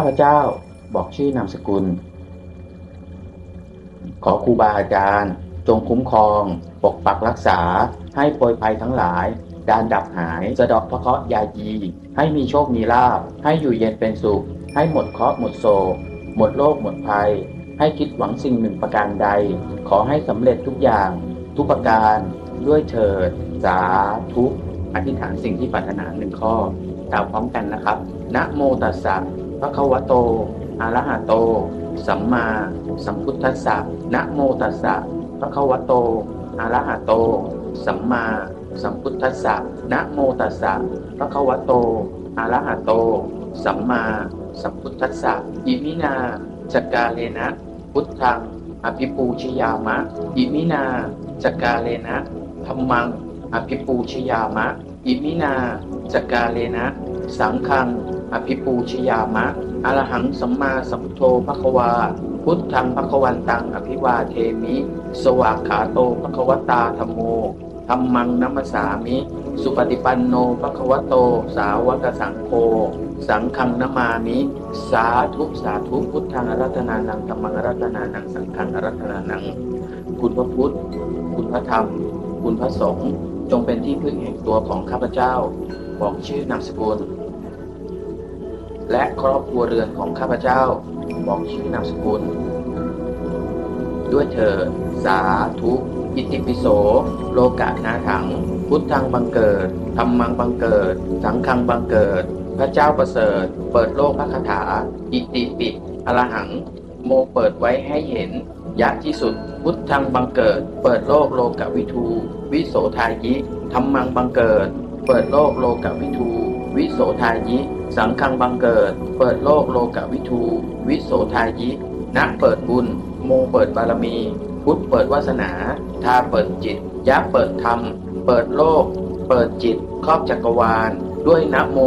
ข้าพเจ้าบอกชื่อนามสกุล ขอครูบาอาจารย์ จงคุ้มครอง ปกปักรักษา ให้โปรยภัยทั้งหลายการดับหายสะดอกพระเคราะห์ยายี ให้มีโชคมีลาภให้อยู่เย็นเป็นสุข ให้หมดเคราะห์หมดโศกหมดโรคหมดภัย ให้คิดหวังสิ่งหนึ่งประการใด ขอให้สำเร็จทุกอย่าง ทุกประการด้วยเถิด สาธุอธิษฐานสิ่งที่ปรารถนาหนึ่งข้อกล่าวพร้อมกันนะครับ นะโมตัสสะ พระควโตอะระหะโต สัมมาสัมพุทธัสสะนะโมตัสสะพระควโตอะระหะโต สัมมาสัมพุทธัสสะนะโมตัสสะพระควโตอะระหะโต สัมมาสัมพุทธัสสะอิมินาจกาเลนะ พุทธังอภิปูชยามะ อิมินาจกาเลนะธรรมังอภิปูชยามะ อิมินาจกาเลนะ สังฆัง อภิปูชยามะอรหังสัมมาสัมพุทโธภควา พุทธังภควันตังอภิวาเทมิ สวากขาโตภควตาธรรมโมธรรมังนัมสสามิ สุปฏิปันโนภควโต สาวกสังโฆ สังฆังนามามิ สาธุสาธุพุทธังอรัตนานังธรรมังอรัตนานัง สังฆังอรัตนานัง คุณพระพุทธ คุณพระธรรม คุณพระสงฆ์ จงเป็นที่พึ่งแห่งตัวของข้าพเจ้า บอกชื่อนามสกุล และครอบครัวเรือนของข้าพเจ้า บอกชื่อนามสกุล ด้วยเถิดสาธุอิติปิโส โลกะนาถัง พุทธังบังเกิดธรรมังบังเกิด สังฆังบังเกิด พระเจ้าประเสริฐ เปิดโลกพระคาถา อิติปิอรหัง โมเปิดไว้ให้เห็นยะที่สุด พุทธังบังเกิด เปิดโลกโลกวิทู วิโสทายิธรรมังบังเกิด เปิดโลกโลกวิทู วิโสทายิ สังฆังบังเกิด เปิดโลกโลกวิทู วิโสทายิณเปิดบุญ โมเปิดบารมี พุทธเปิดวาสนา ทาเปิดจิตยะเปิดธรรม เปิดโลก เปิดจิต ครอบจักรวาล ด้วยนะโม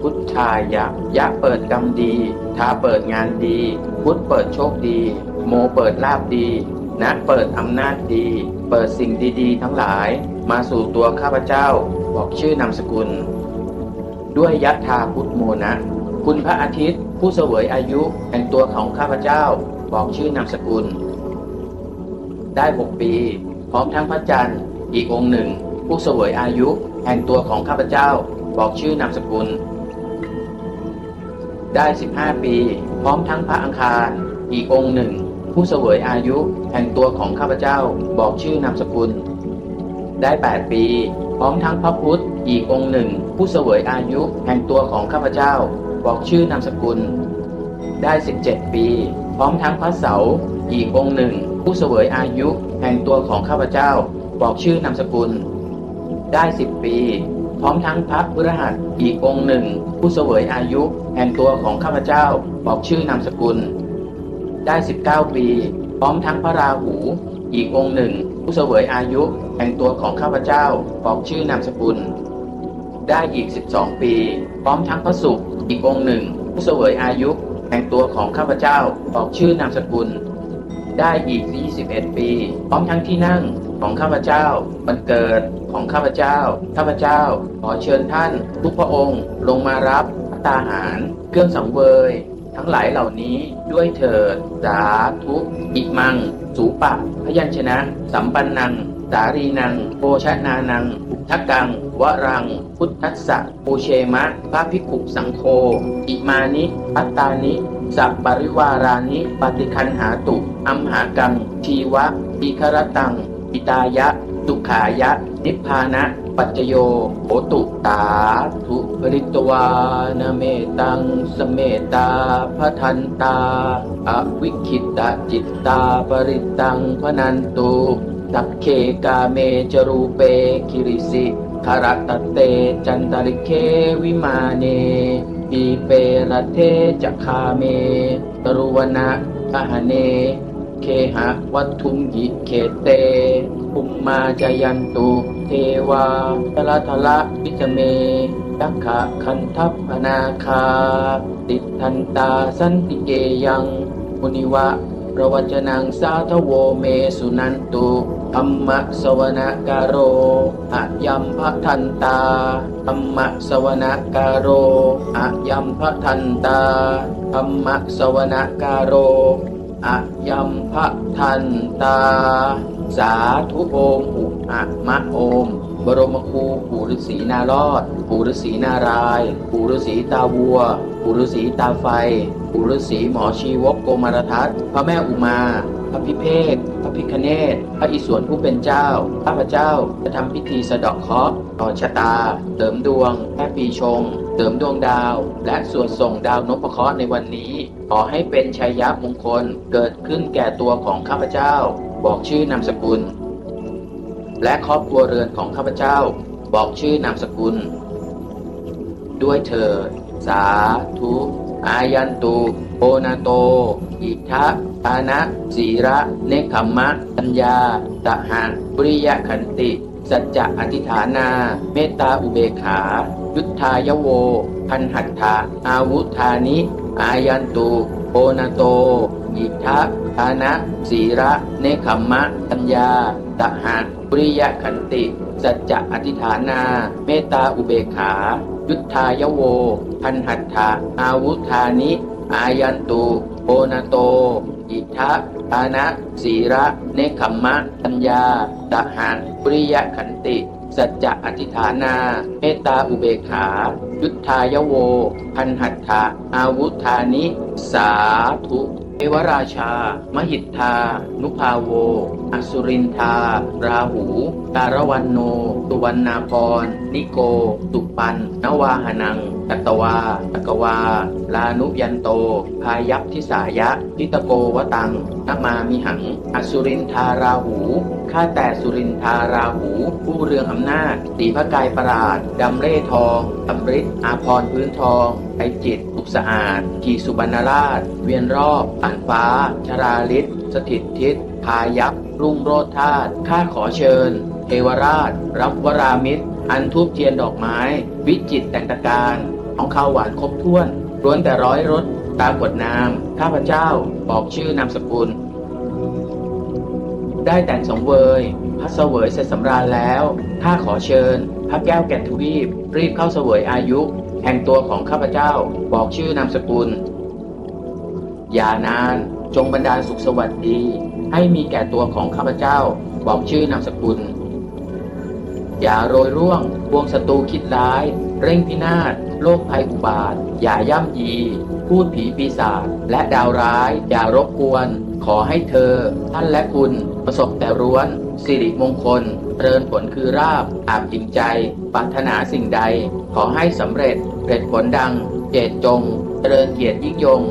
พุทธายะ ยะเปิดกรรมดี ทาเปิดงานดี พุทธเปิดโชคดี โมเปิดลาบดีนะเปิดอำนาจดี เปิดสิ่งดีๆ ทั้งหลาย มาสู่ตัวข้าพเจ้า บอกชื่อนามสกุล ด้วยยัตถาพุทธโมนะ คุณพระอาทิตย์ ผู้เสวยอายุแห่งตัวของข้าพเจ้าบอกชื่อนามสกุล ได้หกปี พร้อมทั้งพระจันทร์อีกองค์หนึ่ง ผู้เสวยอายุแห่งตัวของข้าพเจ้าบอกชื่อนามสกุล ได้ 15 ปี พร้อมทั้งพระอังคาร อีกองค์หนึ่ง ผู้เสวยอายุแห่งตัวของข้าพเจ้าบอกชื่อนามสกุล ได้ 8 ปี พร้อมทั้งพระพุทธอีกองค์หนึ่ง ผู้เสวยอายุแห่งตัวของข้าพเจ้า บอกชื่อนามสกุล ได้ 17 ปี พร้อมทั้งพระเสาอีกองค์หนึ่ง ผู้เสวยอายุแห่งตัวของข้าพเจ้า บอกชื่อนามสกุล ได้ 10 ปี พร้อมทั้งพระพฤหัสอีกองค์หนึ่ง ผู้เสวยอายุแห่งตัวของข้าพเจ้า บอกชื่อนามสกุล ได้ 19 ปี พร้อมทั้งพระราหู อีกองค์หนึ่ง ผู้เสวยอายุ แห่งตัวของข้าพเจ้าบอกชื่อนามสกุล ได้อีก 12 ปี พร้อมทั้งพระศุกรอีกองหนึ่ง ผู้เสวยอายุแห่งตัวของข้าพเจ้าบอกชื่อนามสกุล ได้อีก 21 ปี พร้อมทั้งที่นั่งของข้าพเจ้าบันเกิดของข้าพเจ้า ข้าพเจ้าขอเชิญท่าน ทุกพระองค์ลงมารับพัตตาหาร เครื่องสังเวย ทั้งหลายเหล่านี้ด้วยเถิดสาธุอิมัง สูปะ พยัญชนะ สัมปันนัง สารีนังโภชนานังอุทกัง วรัง พุทธัสสะปูเชมะพระภิกขุสังโฆอิมานิปัตตานิสัปริวารานิปฏิคันหาตุ อัมหากัง ชีวะอิครตังอิตายะตุขายะ นิพพานะ ปัจโยโหตุตาทุปริตวานเมตัง สเมตาพทันตา อวิคิตจิตตาปริตังพนันตุ ตักเคกาเมจรูเปคิริสิคารตเตจันตริเควิมาเนปีเปรเทจักคาเมตรุวนะอหเน เคหะวัตถุมหิเขเตภุมมาจายันตุเทวาทละทละวิจเมยักขะคันทัพพนาคา ติทันตาสันติเกยังมุนิวะประวัจนังสาทโวเมสุนันตุ ธรรมะสวนการโรอะยัมพะทันตาธรรมะสวนการโรอะยัมพะทันตาธรรมะสวนการโรอะยัมพะทันตา สาธุโอมอุอะมะโอม บรมครูปู่ฤาษีนารอด ปู่ฤาษีนารายปู่ฤาษีตาวัว ปู่ฤาษีตาไฟ ปู่ฤาษีหมอชีวกโกมารทัตพระแม่อุมา พระพิเภกพระพิคเนศพระอิศวรผู้เป็นเจ้า ข้าพเจ้าจะทำพิธีสะเดาะเคราะห์ต่อชะตาเสริมดวงแค่ปีชงเสริมดวงดาว และสวดส่งดาวนพเคราะห์ในวันนี้ ขอให้เป็นชัยยะมงคลเกิดขึ้นแก่ตัวของข้าพเจ้า บอกชื่อนามสกุล และครอบครัวเรือนของข้าพเจ้า บอกชื่อนามสกุล ด้วยเถิดสาธุอายันตุโอนาโต อิทะ ปานะสีระเนคขมมะปัญญาตหะปริยขันติ สัจจะอธิฐานา เมตตาอุเบกขา ยุทธายโว พันหัตถาอาวุธานิ อายันตุโอนาโตอิทะปานะสีระเนคขมมะปัญญาตหะปริยขันติ สัจจะอธิฐานา เมตตาอุเบกขา ยุทธายโว พันหัตถาอาวุธานิ อายันตุโอนาโต อิทะปานะสีระเนคขมมะปัญญาตหะปริยขันติ สัจจะอธิฐานา เมตตาอุเบกขา ยุทธายโว พันหัตถาอาวุธานิ สาธุเทวราชา มหิทธา นุภาโว อสุรินทา ราหู การวันโน ตุวันนาพรนิโก ตุปัน นวาหนัง กัตตวาตะกวา ลานุยันโต พายัพทิสายะทิตโกวตังนมามิหัง อสุรินทาราหู ข้าแต่สุรินทาราหู ผู้เรืองอำนาจสีพระกายประหลาดดำเร่ทองอมฤตอาพรพื้นทองไอจิตอุกสะอาดขี่สุบรรณราช เวียนรอบผ่านฟ้า ชราลิศสถิตทิศพายัพรุ่งโรธธาตุข้าขอเชิญ เทวราช รับวรามิตร อันทูบเทียนดอกไม้ วิจิตแต่งตะการ ของข้าวหวานครบถ้วนล้วนแต่ร้อยรสตามกฎนามข้าพเจ้าบอกชื่อนามสกุล ได้แต่งสงเวยพระเสวยเสร็จสำราญแล้วข้าขอเชิญ พระแก้วแก่นทวีปรีบเข้าเสวยอายุ แห่งตัวของข้าพเจ้าบอกชื่อนามสกุล อย่านานจงบันดาลสุขสวัสดี ให้มีแก่ตัวของข้าพเจ้าบอกชื่อนามสกุล อย่าโรยร่วงพวงศัตรูคิดร้าย เร่งพินาศ โรคภัยอุบาท อย่าย่ำยี พูดผีปีศาจและดาวร้าย อย่ารบกวน ขอให้เธอ ท่านและคุณประสบแต่ร้วน สิริมงคลเริญผลคือราบ อาบอิ่มใจปรารถนาสิ่งใด ขอให้สำเร็จเร็จผลดัง เจตจง เจริญเกียรติยิ่งยง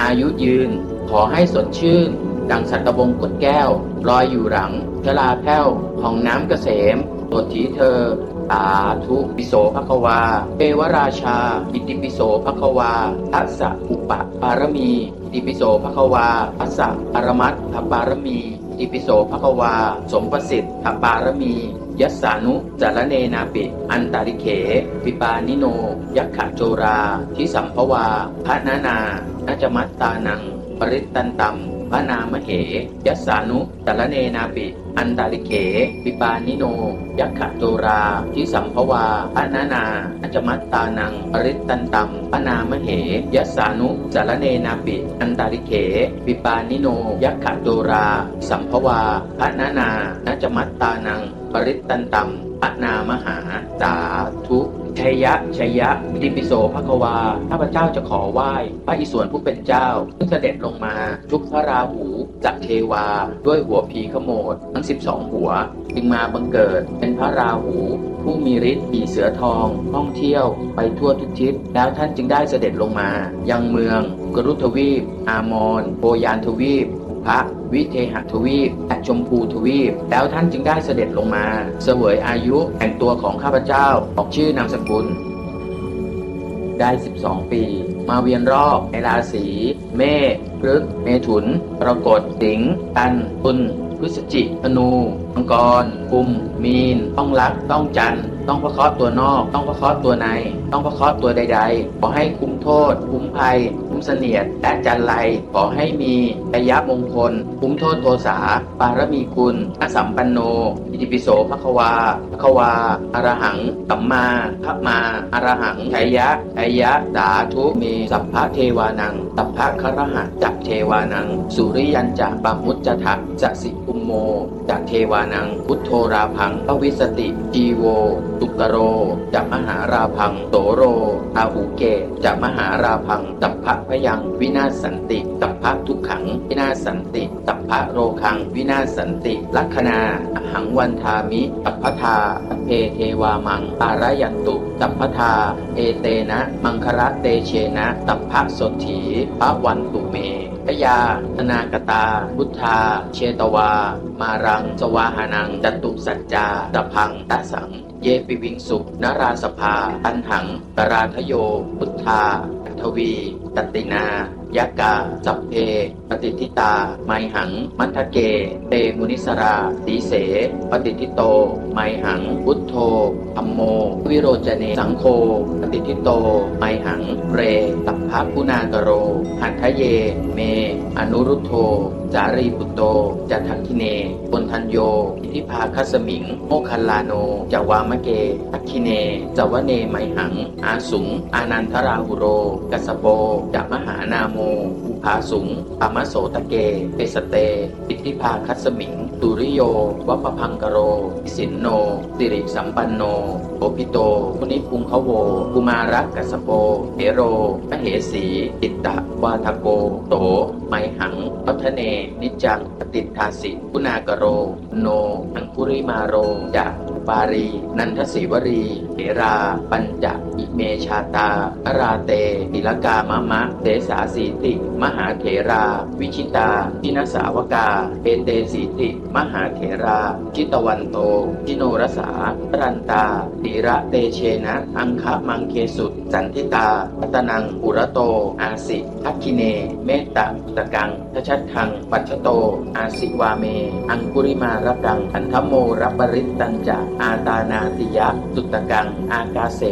อายุยืน ขอให้สดชื่น ดังสัตวงศ์กดแก้วลอยอยู่หลังชลาแพ้วของน้ำเกษมตดถีเธอ สาธุปิโสภควาเปวราชา อิติปิโสภควาทัสสะอุปปารมี อิติปิโสภควาทัสสะปารมัตถปารมี อิติปิโสภควา สมประสิทธิ์ปารมียัสสานุจารเนนาปิ อันตาริเข ปิปานิโน ยักขะโจรา ทิสัมภวาพระนานานาจมัตตานัง ปริตตันตัม พระนามเหยัสสานุตรเนนาปิ อันตาลิเขปิปานิโน ยักขะโจราทิสัมภวาพระนานาอัจมัตตานังปริตตันตัมพระนามเหยัสสานุจารเนนาปิ อันตาลิเขปิปานิโน ยักขะโจรา สัมภวาพระนานานัจมัตตานังปริตตันตัมพระนามหาสาธุ ชัยยะชัยยะอิติปิโสภควาข้าพเจ้าจะขอไหว้พระอิศวรผู้เป็นเจ้าซึ่งเสด็จลงมาชุกพระราหูจากเทวา ด้วยหัวผีขโมดทั้ง 12 หัว จึงมาบังเกิดเป็นพระราหูผู้มีฤทธิ์ปีเสือทองท่องเที่ยวไปทั่วทุกทิศแล้วท่านจึงได้เสด็จลงมา ยังเมืองกรุทวีป อามอนโปยานทวีป พระวิเทหทวีปและชมพูทวีป แล้วท่านจึงได้เสด็จลงมา เสวยอายุแห่งตัวของข้าพเจ้าออกชื่อนามสกุล ได้ 12 ปี มาเวียนรอบในราศีเมษพฤษเมถุนกรกฎสิงห์กันตุลพฤศจิธนูมังกรกุม มีน ต้องรักต้องจันทร์ ต้องประเคราะตัวนอก ต้องประเคราะตัวใน ต้องประเคราะตัวใด ๆ ขอให้คุ้มโทษ คุ้มภัย คุ้มเสนียดและจันไรขอให้มีระยะมงคล คุ้มโทษโทสาปารมีคุณพระสัมปันโนอิติปิโสภควาภควาอรหังสัมมาพระมาอรหังชัยยะชัยยะสาธุเมสัพพะเทวานังสัพพะครหัจักเทวานัง สุริยันจะปามุจจทะจะสิกุมโมจักเทวานัง พุทโธราพังพวิสติจีโวตุกโรจะมหาราพังโสโรอาหูเกจะมหาราพังสัพพะพยังวินาศสันติสัพพะทุกขัง วินาศสันติสัพพะโรคัง วินาศสันติ ลัคนาหังวันทามิสัพพทาเพเทวามังปารยันตุสัพพทาเอเตนะ มังคระเตเชนะสัพพะสดถีพระวันตุเมพยาธนากตา พุทธา เชตวา มารัง สวาหานังจตุสัจจาตพังตะสัง เยปิวิงสุนราสภา อันหังตราทโย พุทธาอัทวี ตตินา ยกา สัพเพ ปฏิทิตา ไมหัง มัทเก เตมุนิสราสีเส ปฏิทิโต ไมหัง พุทโธธรรมโม วิโรจเน สังโฆ ปฏิทิโต ไมหัง เรสัพพะพุนากโร หัตถเย เม อนุรุโธ จารีปุตโต จัทักิเนปุนทันโย อิทิพาคัสมิง โมคัลลาโนจาวามะเกทักคิเนจาวเนไมหัง อาสุง อานันทราหุโร กัสโปจะมหานาโมอุภาสุงปามโสตะเกเปสเตอิทิพาคัสมิงตุริโยวัปพังกโร สินโน สิริสัมปันโนโอปิโตมุนิพุงเขาโวกุมารักกัสโปเอโรมเหสีติตตะวาทโก โต ไมหังปัทเน นิจจังปฏิทาสิกุณากโร โน อังคุริมาโรจะปารี นันทศิวรีเถรา ปัญจอิ เมชาตาอราเตติลกามะมะเสสาสีติ มหาเถรา วิชิตาทินสาวกา เอเตสีติ มหาเถราชิตวันโตชิโนรสาปรันตาติระเตเชนะ อังคะมังเคสุสันทิตาพัตนังปุระโต อาสิทักคิเน เมตตาตะกังทชัดทัง ปัจฉโต อาสิวาเม อังคุริมารับดังอันทโมรับปริตตัญจะอาตานาติยะสุตตะกัง อากาเส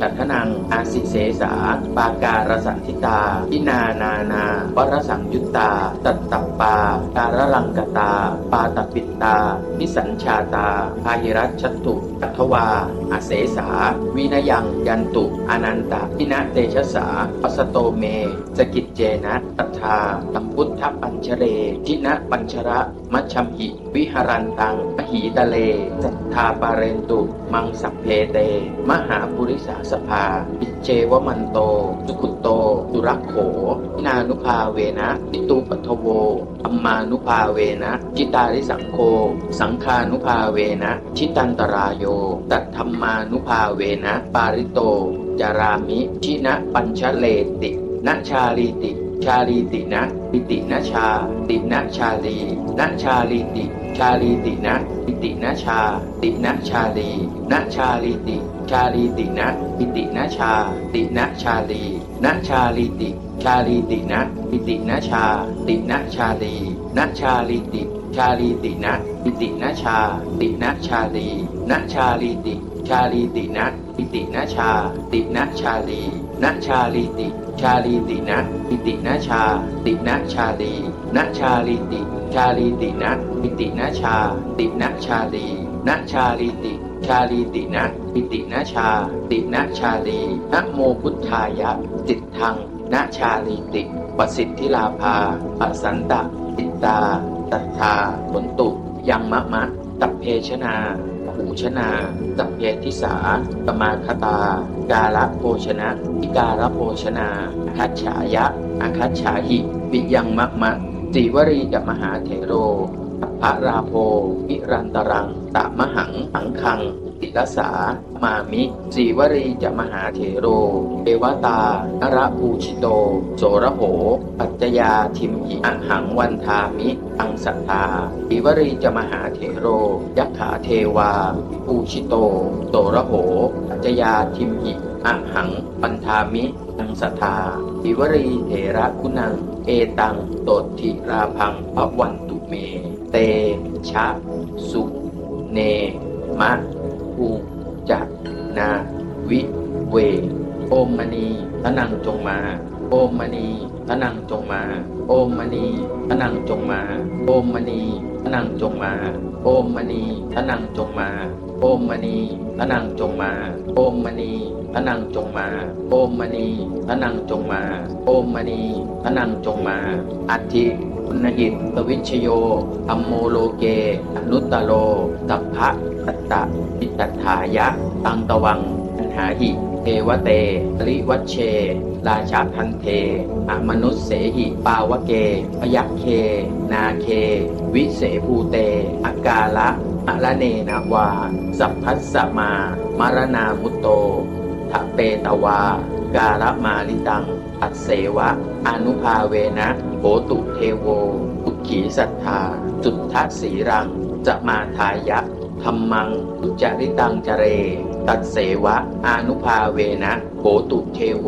ตัทนังอาสิเสสา ปาการสันทิตาพินานานา วรสังยุตตา ตัตตปปา การลังกตา ปาตปิตตานิสัญชาตาพาหิรัชตุอัทวาอาเสสา วินยังยันตุอนันตพินะเตชะสาปัสโตเม สกิจเจนะตัทาตัมพุทธปัญชเรทินะปัญชระ มัชชมหิ วิหารันตังมหีตะเล สัทธาปาเรนตุ มังสัพเพเต มหาปุริสาสภาอิเจวมันโตสุขุตโตสุรักโขนานุภาเวนะปิตูปัทโวธรรมานุภาเวนะจิตาริสังโฆสังคานุภาเวนะ ชิตันตรายโย ตัตธรรมานุภาเวนะ ปาริโต จารามิ ชินะปัญชเลตินะชาลีติ ชาลีตินะปิตินะชา ตินะชาลีนะชาลีติ ชาลีตินะ ปิตินชา ตินชาลีนชาลีติ ชาลีตินะปิตินชา ตินชาลีนชาลีติ ชาลีตินะปิตินชา ตินชาลีนชาลีติ ชาลีตินะปิตินชา ตินชาลีนชาลีติ ชาลีตินะปิตินชา ตินชาลี นะชาลีติ ชาลีตินะปิตินชา ตินะชาลีนะชาลีติ ชาลีตินะปิตินชา ตินะชาลีนะชาลีติ ชาลีตินะปิตินชา ตินะชาลีนะโมพุทธายะติทังนะชาลีติปสิทธิลาภาปสสันตะติตา ตัทธาผลตุ ยังมะมะ ตัพเพชนา หูชนาตัพเพทิสาตมาคตา การะโภชนะทิการโภชนาอคัจฉายะอาคัจฉาหิปิยังมะมะสีวรีจะมหาเถโรพระราโพวิรันตรังตะมหา หังคังติลสา มามิสีวรีจะมหาเถโร เอวตานระภูชิโต โสระโห ปัจจยาทิมหิอหังวันทามิอังสัทธาสีวรีจะมหาเถโร ยักขาเทวาภูชิโต โสระโห ปัจจยาทิมหิอหังปันทามิอังสัทธาสีวรีเถระคุณัง เอตังโตทิราพังพระวันตุเม เตชะสุเน มะภูจะนาวิเว โอมมณีพระนังจงมา โอมมณีพระนังจงมา โอมมณีพระนังจงมา โอมมณีพระนังจงมา โอมมณีพระนังจงมา โอมมณีพระนังจงมา โอมมณีพระนังจงมา โอมมณีพระนังจงมา โอมมณีพระนังจงมา อัติ อุณหิตตวิชโยอัมโมโลเก อนุตตโรสัพพะตัตตะอิตตถายะ ตังตวังอันหาหิเทวเตริวัชเช ราชาพันเทอมนุษเสหิ ปาวเกพยัคเค นาเค วิเสภูเต อากาละอะละเนนาวา สัพพัสสมา มารณามุตโตทะเปตวา การะมาลิตัง อัสเสวะ อนุภาเวนะโหตุเทโวอุขีสัทธา จุดทัสีรัง จะมาทายะธรรมังอุจริตังจเร ตัดเสวะ อนุภาเวนะโหตุเทโว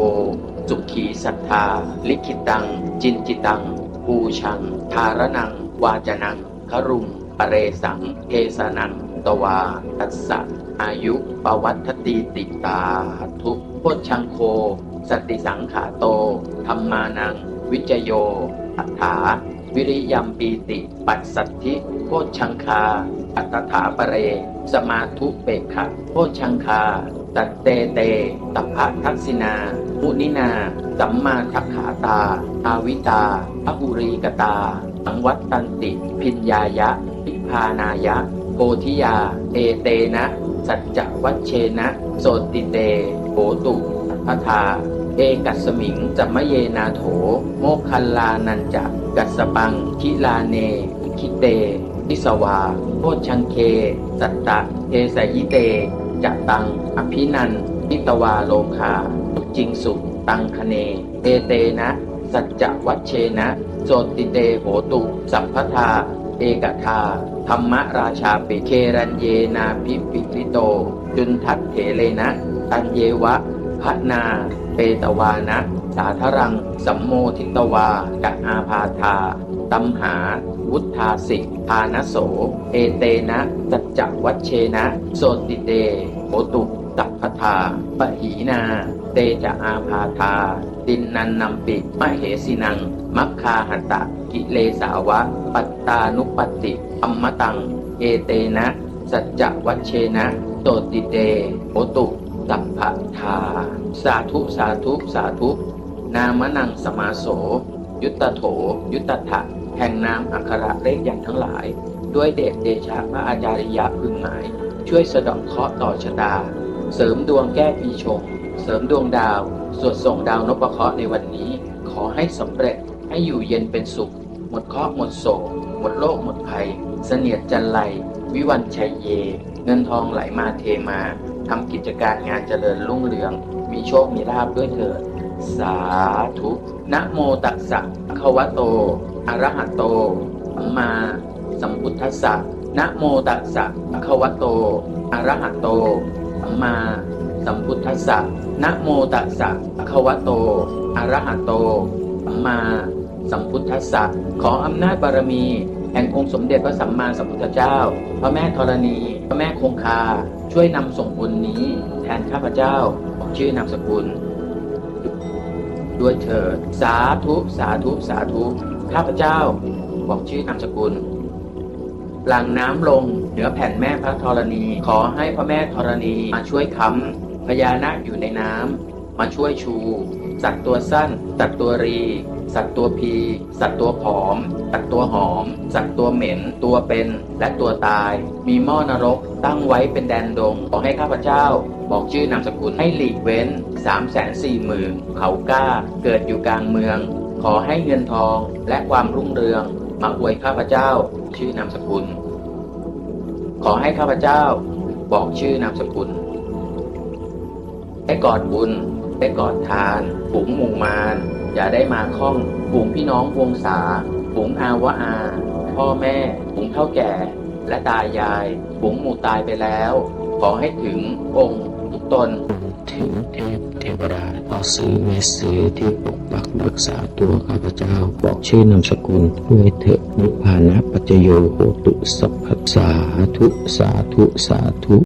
สุขีสัทธา ลิขิตัง จินจิตังปูชัง ทารนัง วาจนังครุงปเรสังเทสนัง ตวา ตัสสะอายุปวัตติติตาทุกโพชชังโค สติสังขาโต ธรรมานัง วิจโยอัฏฐา วิริยมปีติ ปัสสัทธิ โพชังคา อัตถาปเร สมาธุเปกขะโพชังคา ตัตเตเตตัพพะทักษินา มุนินา สัมมาทักขาตา อาวิตาอหุรีกตา สังวัตตันติ พิญญายะพิพานายะ โพธิยา เอเตนะ สัจจวัชเชนะ โสติเตโหตุพัทธา เอกัสมิงจัมมเยนาโถ โมคัลลานันจะกัสสปังคิลาเน คิเตนิสวาโพชังเค สัตตะเทสยิเตจะตัง อภินันนิตวาโลคาทุกจิงสุตังคเน เอเตนะ สัจจวัชเชนะโสติเตโหตุ สัพพทา เอกทา ธรรมราชาปิเครัญเยนาพิปิริโต จุนทัตเถเลนะ ตัญเยวะ พะนาเปตวานะ สาธรัง สัมโมทิตวากัอาพาธา ตัมหา วุธาสิกพานโส เอเตนะสัจจวัชเชนะ โสติเตโหตุตัพทาปะหีนา เตจะอาพาธาดินนันนัมปิมะเหสินัง มัคคาหัตตะ กิเลสาวะ ปัตตานุปติอัมมตัง เอเตนะ สัจจวัชเชนะโตติเตโหตุ สัพพทา สาธุสาธุสาธุ นามนังสมาโส ยุตตโถ ยุตตถะแห่งนามอักขระเลขยันต์ทั้งหลาย ด้วยเดชเดชะพระอาจาริยะพึงหมาย ช่วยสะดอกเคราะห์ต่อชะตา เสริมดวงแก้ปีชง เสริมดวงดาว สวดส่งดาวนพเคราะห์ในวันนี้ ขอให้สำเร็จให้อยู่เย็นเป็นสุข หมดเคราะห์หมดโศก หมดโรคหมดภัย เสนียดจันไรวิวันชัยเย เงินทองไหลมาเทมา ทำกิจการงานเจริญรุ่งเรือง มีโชคมีลาบด้วยเถิดสาธุนะโมตัสสะภะวะโตอะระหะโตสัมมาสัมพุทธัสสะนะโมตัสสะภะวะโตอะระหะโตสัมมาสัมพุทธัสสะนะโมตัสสะภะคะวะโตอะระหะโตสัมมาสัมพุทธัสสะขออำนาจบารมี แห่งองค์สมเด็จพระสัมมาสัมพุทธเจ้า พระแม่ธรณี พระแม่คงคาช่วยนำส่งบุญนี้แทนข้าพเจ้าบอกชื่อนามสกุล ด้วยเถิดสาธุสาธุสาธุข้าพเจ้าบอกชื่อนามสกุล หลังน้ำลงเหนือแผ่นแม่พระธรณี ขอให้พระแม่ธรณีมาช่วยค้ำพญานาคอยู่ในน้ำมาช่วยชู สัตว์ตัวสั้น สัตว์ตัวรี สัตว์ตัวพี สัตว์ตัวผอม สัตว์ตัวหอม สัตว์ตัวเหม็น ตัวเป็น และตัวตาย มีหม้อนรก ตั้งไว้เป็นแดนดง ขอให้ข้าพเจ้า บอกชื่อนามสกุลให้หลีกเว้น3ามแสนสี่หมื่นเขากล้า เกิดอยู่กลางเมือง ขอให้เงินทองและความรุ่งเรือง มาอวยข้าพเจ้า ชื่อนามสกุล ขอให้ข้าพเจ้า บอกชื่อนามสกุลได้กอดบุญ ได้กอดทานฝูงหมู่มารอย่าได้มาข้องฝูงพี่น้องวงศาฝูงอาวะอา พ่อแม่ฝูงเท่าแก่ และตายายฝูงหมู่ตายไปแล้ว ขอให้ถึงองค์ทุกตนถึงเทพเทวดาพ่อซื้อแม่ซื้อที่ปกปักรักษาตัวข้าพเจ้า บอกชื่อนามสกุลด้วยเถอะนิพพานะปัจโยโหตุสัพพสสาธุสาธุสาธุ